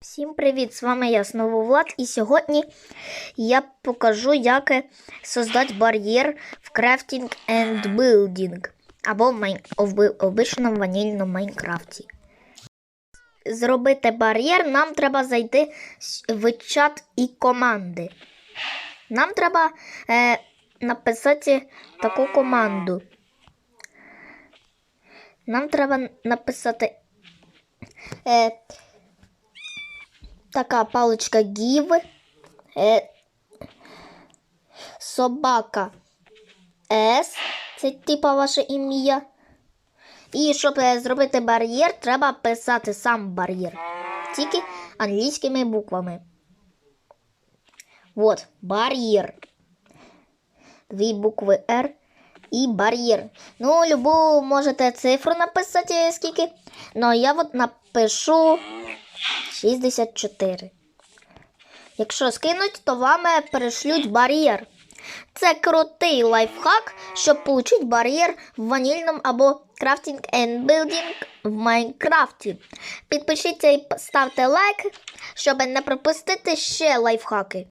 Всім привіт! З вами я знову Влад, і сьогодні я покажу, як создати бар'єр в Crafting and Building або в обичному ванільному Майнкрафті. Зробити бар'єр нам треба зайти в чат і команди. Нам треба е, написати таку команду. Нам треба написати. Е, така паличка Give, е, собака С, це типа ваше ім'я. І щоб е, зробити бар'єр, треба писати сам бар'єр. Тільки англійськими буквами. От, бар'єр. Дві букви R і бар'єр. Ну, любу можете цифру написати скільки. Ну, я от напишу 64. Якщо скинуть, то вам перешлють бар'єр. Це крутий лайфхак, щоб отримати бар'єр в ванільному або крафтінг and Building в Майнкрафті. Підпишіться і ставте лайк, щоб не пропустити ще лайфхаки.